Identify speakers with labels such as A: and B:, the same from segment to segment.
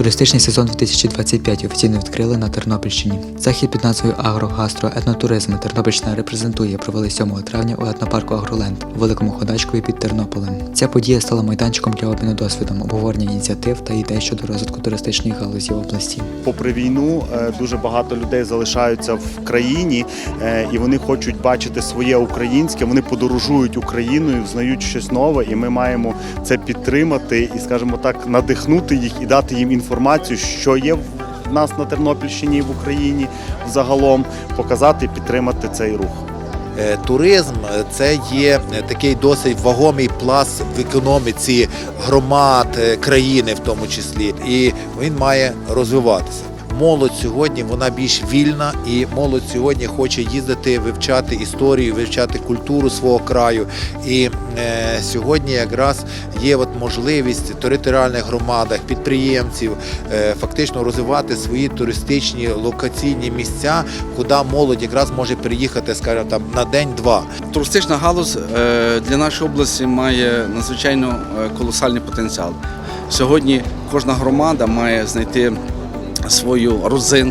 A: Туристичний сезон 2025 офіційно відкрили на Тернопільщині. Захід під назвою Агро, гастро, етнотуризм Тернопільщина репрезентує провели 7 травня у етнопарку Агроленд у Великому Ходачкові під Тернополем. Ця подія стала майданчиком для обміну досвідом, обговорення ініціатив та ідей щодо розвитку туристичної галузі в області.
B: попри війну е, дуже багато людей залишаються в країні е, і вони хочуть бачити своє українське. Вони подорожують Україною, знають щось нове, і ми маємо це підтримати і, скажімо так, надихнути їх і дати їм інформацію, що є в нас на Тернопільщині і в Україні загалом, показати і підтримати цей рух.
C: Е, Туризм е, це є е, такий досить вагомий пласт в економіці громад країни, в тому числі, і він має розвиватися. Молодь сьогодні вона більш вільна, і молодь сьогодні хоче їздити, вивчати історію, вивчати культуру свого краю. І е, сьогодні якраз є от можливість територіальних громадах, підприємців е, фактично розвивати свої туристичні локаційні місця, куди молодь якраз може приїхати, скажімо там на день-два.
D: Туристична галузь е, для нашої області має надзвичайно е, колосальний потенціал. Сьогодні кожна громада має знайти свою розинку, най-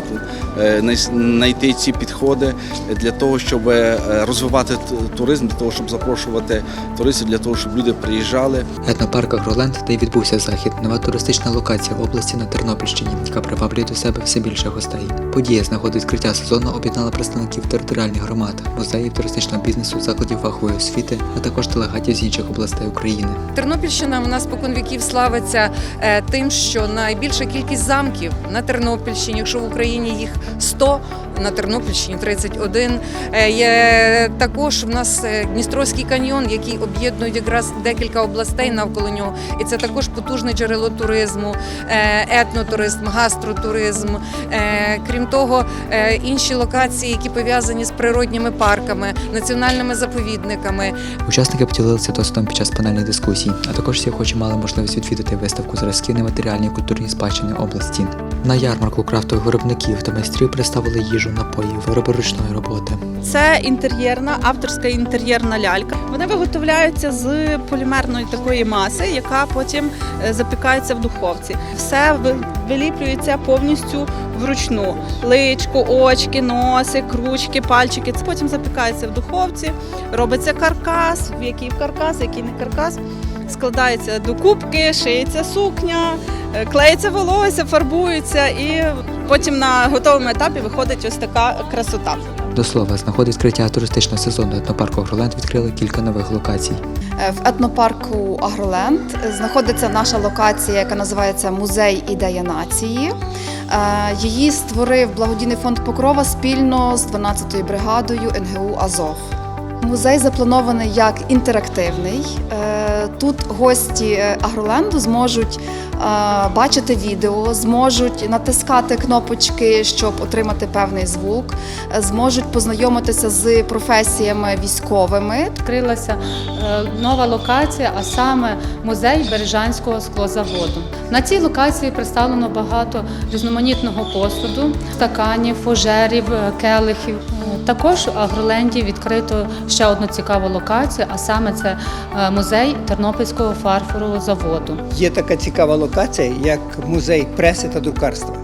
D: знайти ці підходи для того, щоб е, розвивати туризм, для того, щоб запрошувати туристів, для того, щоб люди приїжджали.
A: Етнопарк Агроленд, де й відбувся захід, нова туристична локація в області на Тернопільщині, яка приваблює до себе все більше гостей. Подія з нагоди відкриття сезону об'єднала представників територіальних громад, музеїв, туристичного бізнесу, закладів фахової освіти, а також делегатів з інших областей України.
E: Тернопільщина у нас спокон віків славиться е, тим, що найбільша кількість замків на Тернопільщині, якщо в Україні їх 100, на Тернопільщині 31. Е, Є також в нас е, Дністровський каньйон, який об'єднує якраз декілька областей навколо нього. І це також потужне джерело туризму, е, етнотуризм, гастротуризм. Крім того, інші локації, які пов'язані з природніми парками, національними заповідниками,
A: Учасники поділилися досвідом під час панельних дискусій, а також всі охочі мали можливість відвідати виставку зразків нематеріальної культурної спадщини області. На ярмарку крафтових виробників та майстрів представили їжу, напої, вироби ручної роботи.
F: Це інтер'єрна, авторська інтер'єрна лялька. Вони виготовляються з полімерної такої маси, яка потім е, запікається в духовці. Все виліплюється повністю вручну. Личко, очки, носик, ручки, пальчики. Це потім запікається в духовці. Робиться каркас, в який каркас, який не каркас. Складається до кубки, шиється сукня, е, клеїться волосся, фарбується і потім на готовому етапі виходить ось така красота.
A: До слова, з нагоди відкриття туристичного сезону етнопарку Агроленд відкрили кілька нових локацій.
G: Е, В етнопарку Агроленд знаходиться наша локація, яка називається Музей Ідея нації. Е, Її створив благодійний фонд Покрова спільно з 12-ю бригадою НГУ Азов. Музей запланований як інтерактивний. Е, Тут гості е, Агроленду зможуть бачити відео, зможуть натискати кнопочки, щоб отримати певний звук, е, зможуть познайомитися з професіями військовими,
H: відкрилася е, нова локація, а саме музей Бережанського склозаводу. На цій локації представлено багато різноманітного посуду, стаканів, фужерів, е, келихів. Е, Також в Агроленді відкрито ще одну цікаву локацію, а саме це е, музей Тернопільського фарфорового заводу.
I: Є така цікава локація, як музей преси та друкарства.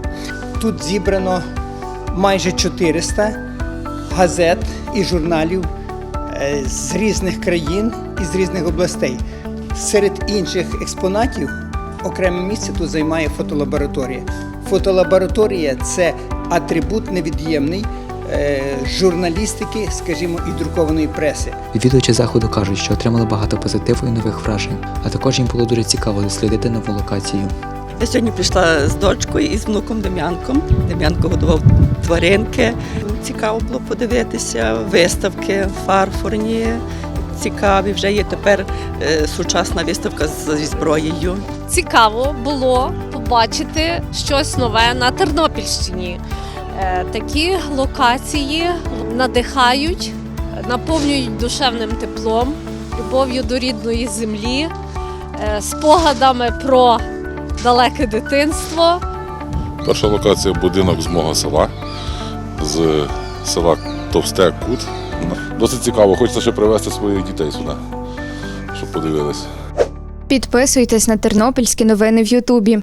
I: Тут зібрано майже 400 газет і журналів е, з різних країн і з різних областей. Серед інших експонатів окреме місце тут займає фотолабораторія. Фотолабораторія це атрибут невід'ємний журналістики, скажімо, і друкованої преси.
A: Відвідувачі заходу кажуть, що отримали багато позитиву і нових вражень, а також їм було дуже цікаво дослідити нову локацію.
J: Я сьогодні прийшла з дочкою і з внуком Дем'янком. Дем'янко годував тваринки. Цікаво було подивитися, виставки фарфорні. Цікаві вже є тепер е, сучасна виставка зі зброєю.
K: цікаво було побачити щось нове на Тернопільщині. Е, Такі локації надихають, наповнюють душевним теплом, любов'ю до рідної землі, е, спогадами про далеке дитинство.
L: Перша локація будинок з мого села, з села Товсте Кут. Досить цікаво, хочеться ще привезти своїх дітей сюди, щоб подивилися.
M: Підписуйтесь на тернопільські новини в Ютубі.